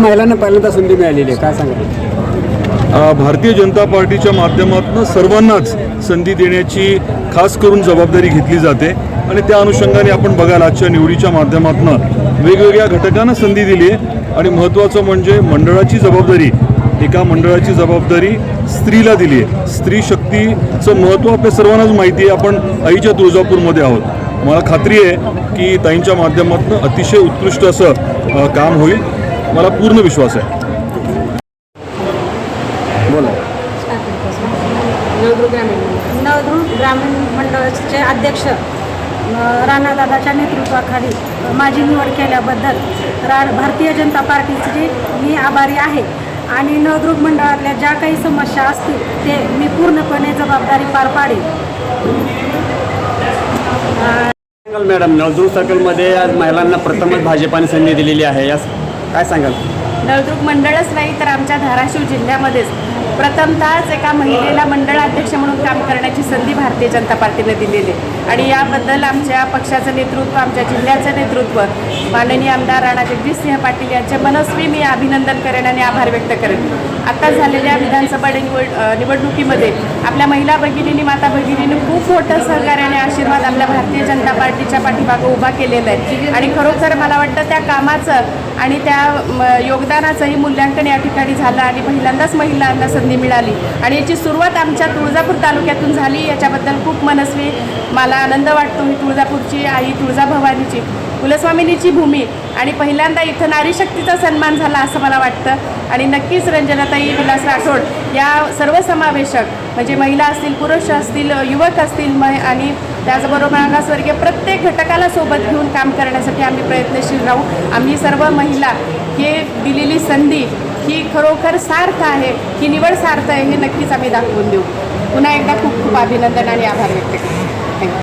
महिलांना पहिल्यांदा संधी मिळालेली आहे. काय सांगा भारतीय जनता पार्टीच्या माध्यमातून सर्वांनाच संधी देण्याची खास करून जबाबदारी घेतली जाते आणि त्या अनुषंगाने आपण बघाल आजच्या निवडीच्या माध्यमातून वेगवेगळ्या घटकांना संधी दिली आहे. आणि महत्त्वाचं म्हणजे मंडळाची जबाबदारी एका मंडळाची जबाबदारी स्त्रीला दिली आहे. स्त्री शक्तीचं महत्त्व आपल्या सर्वांनाच माहिती आहे. आपण आईच्या तुळजापूरमध्ये आहोत. मला खात्री आहे की ताईंच्या माध्यमातून अतिशय उत्कृष्ट असं काम होईल. मला पूर्ण विश्वास आहे. बोला. नवदृढ ग्रामीण मंडळाचे अध्यक्ष अ, राणादादाच्या नेतृत्वाखाली माझी निवड केल्याबद्दल रा भारतीय जनता पार्टीची मी आभारी आहे. आणि नवदृढ मंडळातल्या ज्या काही समस्या असतील ते मी पूर्णपणे जबाबदारी पार पाडेल मॅडम नवजूर सर्कलमध्ये आज महिलांना प्रथमच भाजपाने संधी दिलेली आहे. यास काय सांगाल? नळदुर्ग मंडळच नाही तर आमच्या धाराशिव जिल्ह्यामध्येच. प्रथमतःच एका महिलेला मंडळाध्यक्ष म्हणून काम करण्याची संधी भारतीय जनता पार्टीने दिलेली आहे. आणि याबद्दल आमच्या पक्षाचं नेतृत्व आमच्या जिल्ह्याचं नेतृत्व माननीय आमदार राणा जगजितसिंह पाटील यांचे मनस्वी मी अभिनंदन करेन आणि आभार व्यक्त करेन आत्ताच झालेल्या विधानसभा निवड निवडणुकीमध्ये आपल्या महिला भगिनींनी माता भगिनींनी खूप मोठं सहकार्य आणि आशीर्वाद आपल्या भारतीय जनता पार्टीच्या पाठीमागं उभा केलेला आहे आणि खरोखर मला वाटतं त्या कामाचं आणि त्या योगदानाचंही मूल्यांकन या ठिकाणी झालं आणि पहिल्यांदाच महिलांना संधी मिळाली. आणि याची सुरुवात आमच्या तुळजापूर तालुक्यातून झाली. याच्याबद्दल खूप मनस्वी मला आनंद वाटतो ही तुळजापूरची आई तुळजाभवानीची कुलस्वामिनीची भूमी आणि पहिल्यांदा इथं नारी शक्तीचा सन्मान झाला असं मला वाटतं. आणि नक्कीच रंजनाताई विलास राठोड या सर्वसमावेशक म्हणजे महिला असतील पुरुष असतील युवक असतील म आणि त्याचबरोबर मागासवर्गीय प्रत्येक घटकाला सोबत घेऊन काम करण्यासाठी आम्ही प्रयत्नशील राहू. आम्ही सर्व महिला हे दिलेली संधी ही खरोखर सार्थ आहे ही निवड सार्थ आहे हे नक्कीच आम्ही दाखवून देऊ. पुन्हा एकदा खूप खूप अभिनंदन आणि आभार व्यक्त करतो.